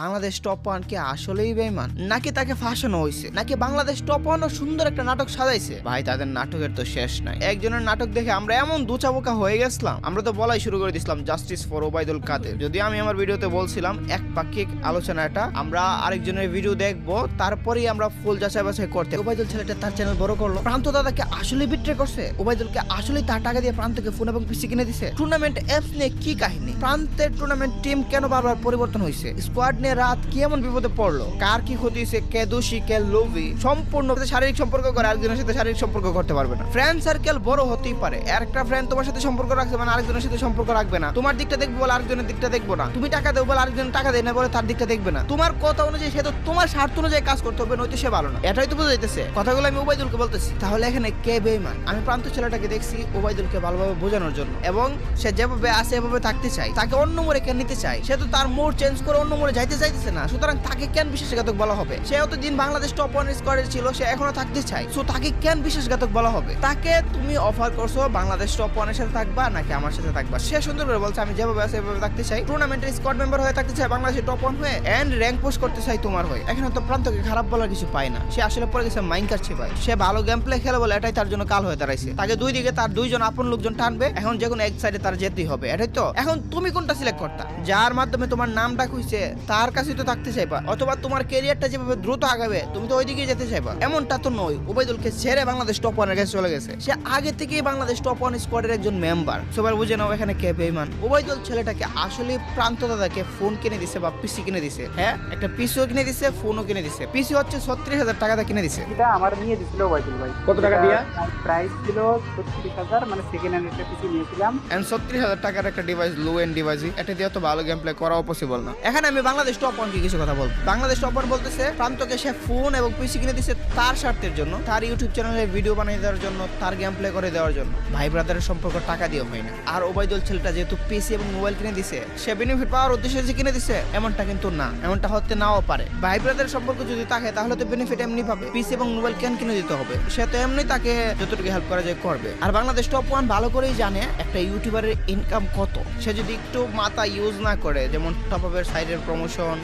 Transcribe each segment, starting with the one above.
Bangladesh top one কি আসলেই বেমান নাকি তাকে ফাঁসানো হয়েছে নাকি বাংলাদেশ টপ সুন্দর একটা নাটক সাজাইছে? ভাই, তাদের নাটকের তো শেষ নাই। একজনের নাটক দেখে আমরা এমন দুচাবোকা হয়ে গেছিলাম। আমরা তো বলাই শুরু করে দিছিলাম জাস্টিস ফর ওবায়দুল কাদের যদি আমি আমার ভিডিওতে বলছিলাম, এক পাক্ষিক আমরা আরেকজনের ভিডিও দেখব, তারপরেই আমরা ফুল যাচাই বাছাই করতে ওবায়দুল ছেলেটা তার চ্যানেল বড় করল। প্রান্ত দাদাকে আসলে বিট্রে করছে। ওবায়দুলকে আসলে তার টাকা দিয়ে প্রান্তকে ফোন এবং পিসি কিনে দিছে। টুর্নামেন্ট অ্যাপস নিয়ে কি কাহিনী? প্রান্তের টুর্নামেন্ট টিম কেন বারবার পরিবর্তন হয়েছে স্কোয়াড রাত কি এমন বিপদে পড়ল? কার কি ক্ষতি হয়েছে? কে দোষী? কে লোভি? সম্পূর্ণ শারীরিক সম্পর্ক করে, আরেকজনের সাথে শারীরিক সম্পর্ক করতে পারবে না। ফ্রেন্ড সার্কেল বড় হতেই পারে। একটা ফ্রেন্ড তোমার সাথে সম্পর্ক রাখছে মানে আরেকজনের সাথে সম্পর্ক রাখবে না। তোমার দিকটা দেখব বলে আরেকজনের দিকটা দেখব না। তুমি টাকা দেবো বলে আরেকজন টাকা দেয় না বলে তার দিকটা দেখবে না। তোমার কথা অনুযায়ী সে তো তোমার স্বার্থ অনুযায়ী কাজ করতে হবে, নয়তো সে ভালো না। এটাই তো বোঝা যাইতেছে। কথাগুলো আমি ওবায়দুলকে বলতেছি। তাহলে এখানে কে বেইমান আমি প্রান্ত ছেলেটাকে দেখছি ওবায়দুলকে ভালোভাবে বোঝানোর জন্য। এবং সে যেভাবে আসে এভাবে থাকতে চাই তাকে অন্য মোড়ে কেন নিতে চাই সে তো তার মোড় চেঞ্জ করে অন্য মোড়ে যাইতে চাইতেছে না। সুতরাং তাকে কেন বিশ্বাসঘাতক বলা হবে? সে দিন বাংলাদেশ টপ ওয়ান স্কোয়াডের ছিল, সে এখনও থাকতে চাই সো তাকে কেন বিশ্বাসঘাতক বলা হবে? তাকে তুমি অফার করছ বাংলাদেশ টপ ওয়ানের সাথে থাকবা নাকি আমার সাথে থাকবা? সে সুন্দর করে বলছে, আমি যেভাবে আছে এভাবে থাকতে চাই। টুর্নামেন্টের স্কোয়াড মেম্বার হয়ে থাকতে চাই বাংলাদেশের টপ ওয়ান হয়ে এন্ড র্যাঙ্ক পোস্ট করতে চাই তোমার হয়ে। এখানে তো প্রান্তকে খারাপ বলার কিছু পায় না। সে আসলে পরে গেছে মাইন কাটছে ভাই। সে ভালো গেম প্লে খেলে বলে এটাই তার জন্য কাল হয়ে দাঁড়াইছে। তাকে দুই দিকে তার দুইজন আপন লোকজন টানবে, এখন যে কোনো এক সাইডে তার যেতেই হবে। এটাই তো। এখন তুমি কোনটা সিলেক্ট করতা? যার মাধ্যমে তোমার নাম ডাক হইছে তার কাছে তো থাকতে চাইবা। অথবা তোমার ক্যারিয়ারটা যেভাবে দ্রুত আগাবে তুমি তো ওইদিকে যেতে চাইবা। এমনটা তো নয়। ওবায়দুলকে ছেড়ে বাংলাদেশ টপ ওয়ানের কাছে চলে গেছে। সে আগে থেকেই বাংলাদেশ টপ ওয়ান স্কোয়াডের একজন মেম্বার সবার বুঝে নাও এখানে কে বেইমান। ওবায়দুল ছেলেটাকে আসলে প্রান্ত দাদাকে ফোন কিনে দিছে বা পিসি কিনে দিছে। হ্যাঁ একটা পিসিও কিনে দিছে ফোনও কিনে দিছে। পিসি হচ্ছে ছত্রিশ হাজার টাকা দিয়ে কিনে দিছে। এটা আমার নিয়ে দিছিল ওয়াইদুল ভাই। কত টাকা দিয়া? প্রাইস ছিল ছত্রিশ হাজার মানে সেকেন্ড হ্যান্ড একটা পিসি নিয়েছিলাম। এন্ড ছত্রিশ হাজার টাকার একটা ডিভাইস লো এন্ড ডিভাইস এটা দিয়ে তো ভালো গেম প্লে করাও পসিবল না। এখানে আমি বাংলাদেশ টপ কিছু কথা বলব বাংলাদেশ টপ ওয়ান বলতেছে, প্রান্তকে সে ফোন এবং পিসি কিনে দিছে তার স্বার্থের জন্য, তার ইউটিউব চ্যানেলে ভিডিও বানিয়ে দেওয়ার জন্য, তার গেম প্লে করে দেওয়ার জন্য। ভাই ব্রাদারের সম্পর্ক টাকা দিয়ে হয় না। আর ওবায়দুল ছেলেটা যেহেতু পিসি এবং মোবাইল কিনে দিছে, সে বেনিফিট পাওয়ার উদ্দেশ্যে যে কিনে দিছে, এমনটা কিন্তু না। এমনটা হতে নাও পারে। ভাই ব্রাদারের সম্পর্ক যদি থাকে তাহলে তো বেনিফিট এমনি পাবে। পিসি এবং মোবাইল কেন কিনে দিতে হবে? সে তো এমনি তাকে যতটুকু হেল্প করা যায় করবে। আর বাংলাদেশ টপ ওয়ান ভালো করেই জানে একটা ইউটিউবারের ইনকাম কত। সে যদি একটু মাথা ইউজ না করে, যেমন টপ আপের সাইডের প্রমোশন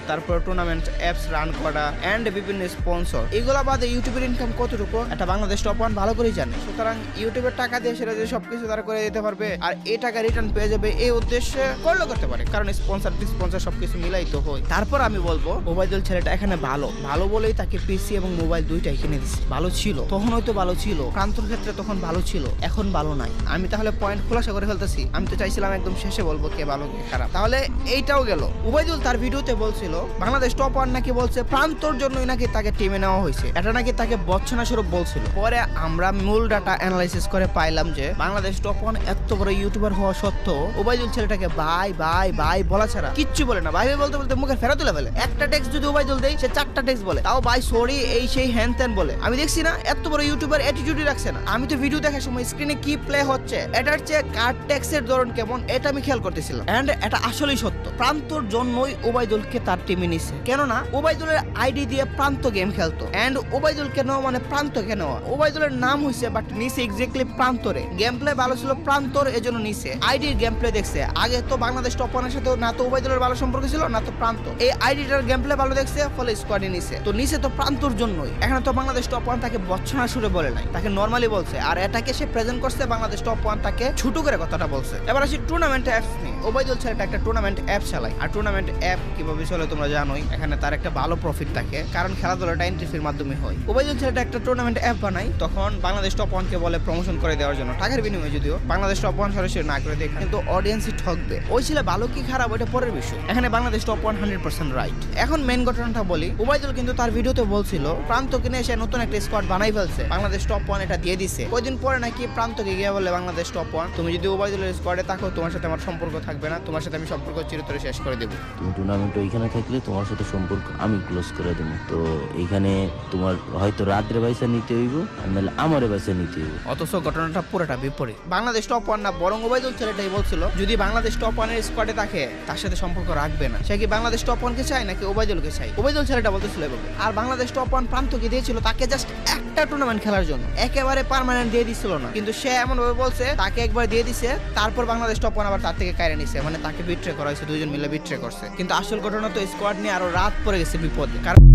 তারপর টুর্নামেন্ট অ্যাপস রান করা এন্ড বিভিন্ন স্পন্সর এগুলো বাদে ইউটিউবের ইনকাম কতটুকু? একটা বাংলাদেশ টপ ওয়ান ভালো করেই জানে। সুতরাং ইউটিউবের টাকা দিয়ে সেটা যে সবকিছু তারা করে দিতে পারবে, আর এই টাকা রিটার্ন পেয়ে যাবে এই উদ্দেশ্যে করলে করতে পারে। কারণ স্পন্সর স্পন্সর সবকিছু মিলাই তো হয়। তারপর আমি বলব ওবায়দুল ছেলেটা এখানে ভালো। ভালো বলেই তাকে পিসি এবং মোবাইল দুইটাই কিনে দিচ্ছে ভালো ছিল। তখন হয়তো ভালো ছিল। প্রান্তর ক্ষেত্রে তখন ভালো ছিল। এখন ভালো নাই। আমি তাহলে পয়েন্ট খোলাসা করে ফেলতেছি। আমি তো চাইছিলাম একদম শেষে বলব কে ভালো কে খারাপ। তাহলে এইটাও গেল। উবাইদুল তার ভিডিওতে বলছিল, বাংলাদেশ টপ ওয়ান নাকি বলছে, প্রান্তর জন্যই নাকি তাকে টিমে নেওয়া হয়েছে। এটা নাকি তাকে বচ্চনা স্বরূপ বলছিল। পরে আমরা মূল ডাটা অ্যানালাইসিস করে পাইলাম যে, বাংলাদেশ টপ ওয়ান এত বড় ইউটিউবার হওয়া সত্ত্বেও উবাইদুল ছেলেটাকে বাই বাই বাই বলা ছাড়া কিচ্ছু বলে না। ভাই বলতে বলতে মুখে ফেরা তুলে ফেলে। একটা টেক্সট যদি উবাইদুল দেয়, সে চারটা টেক্সট বলে। তাও ভাই সরি এই সেই হ্যান ত্যান বলে। আমি দেখছি না, এত বড় ইউটিউবার অ্যাটিটিউডই রাখছে না। আমি তো ভিডিও দেখার সময় স্ক্রিনে কি প্লে হচ্ছে, এটার চেয়ে কার্ড টেক্সের ধরন কেমন, এটা আমি খেয়াল করতেছিলাম। এন্ড এটা আসলেই সত্য। প্রান্তর জন্যই ওবাইদুলকে তার টিমে নিছে। কেননা ওবাইদুলের আইডি দিয়ে প্রান্ত গেম খেলতো। এন্ড ওবাইদুল কেন মানে প্রান্ত কেন ওবাইদুলের নাম হইছে বাট নিছে এক্স্যাক্টলি প্রান্তরে। গেম প্লে ভালো ছিল প্রান্তর, এজন্য নিছে। আইডির গেম প্লে দেখছে। আগে তো বাংলাদেশ টপ ওয়ানের সাথে না তো ওবাইদুলের ভালো সম্পর্ক ছিল, না তো প্রান্ত। এই আইডিটার গেম প্লে ভালো দেখছে, ফলে স্কোয়াডে নিছে। তো নিছে তো প্রান্তর জন্যই। এখানে তো বাংলাদেশ টপ ওয়ান তাকে বচ্ছনা সুরে বলে নাই। তাকে নর্মালি বলছে। আর এটাকে সে প্রেজেন্ট করছে বাংলাদেশ টপ ওয়ান তাকে ছোট করে কথাটা বলছে। এবার আসি টুর্নামেন্ট অ্যাপস নিয়ে। ওবাইদুল ছেলেটা একটা টুর্নামেন্ট অ্যাপ চালায়। আর টুর্নামেন্ট অ্যাপ কীভাবে চলে তোমরা জানোই, এখানে তার একটা ভালো প্রফিট থাকে, কারণ খেলাধুলাটা এন্ট্রি ফির মাধ্যমে হয়। ওবাইদুল ছেলেটা একটা টুর্নামেন্ট অ্যাপ বানায়, তখন বাংলাদেশ টপ ওয়ানকে বলে প্রমোশন করে দেওয়ার জন্য। টাকার বিনিময়ে যদিও বাংলাদেশ টপ ওয়ান সরাসরি না করে দেয়, কিন্তু অডিয়েন্সই ঠকবে। ওই ছেলে ভালো কি খারাপ, ওইটা পরের বিষয়। এখানে Bangladesh top one hundred percent right এখন মেন ঘটনাটা বলি ওবাইদুল কিন্তু তার ভিডিওতে বলছিল প্রান্ত কিনে এসে নতুন একটা স্কোয়াড বানাই ফেলছে। বাংলাদেশ টপ ওয়ান এটা দিয়ে দিছে। কয়দিন পরে নাকি প্রান্তকে গিয়ে বলে, বাংলাদেশ টপ ওয়ান তুমি যদি ওবাইদুলের স্কোয়াডে থাকো, তোমার সাথে আমার সম্পর্ক থাকবে না তোমার সাথে আমি সম্পর্ক চিরতরে শেষ করে দেবো। তুমি টুর্নামেন্ট ওইখানে থাকলে তোমার সাথে সম্পর্ক আমি ক্লোজ করে দেবো। তো এইখানে তোমার হয়তো রাত্রে পয়সা নিতে হইব আর নাহলে আমারে পয়সা নিতে হইব। অথচ ঘটনাটা পুরোটা বিপরীত। বাংলাদেশ টপ ওয়ান না বরং ওবায়দুল ছেলেটাই বলছিল যদি বাংলাদেশ টপ ওয়ানের স্কোয়াডে থাকে তার সাথে সম্পর্ক রাখবে না। সে কি বাংলাদেশ টপ ওয়ানকে চায় নাকি ওবায়দুলকে চাই ওবায়দুল ছেলেটা বলতেছিল এভাবে। আর বাংলাদেশ টপ ওয়ান প্রান্তকে দিয়েছিল তাকে জাস্ট একটা টুর্নামেন্ট খেলার জন্য। একেবারে পার্মানেন্ট দিয়ে দিছিল না। কিন্তু সে এমন ভাবে বলছে তাকে একবার দিয়ে দিছে তারপর বাংলাদেশ টপ ওয়ান আবার তার থেকে কায়রে নিছে মানে তাকে বিট্রে করা হয়েছে, দুইজন মিলে বিট্রে করছে। কিন্তু আসল ঘটনা তো স্কোয়াড নিয়ে আরও রাত পড়ে গেছে বিপদে। কারণ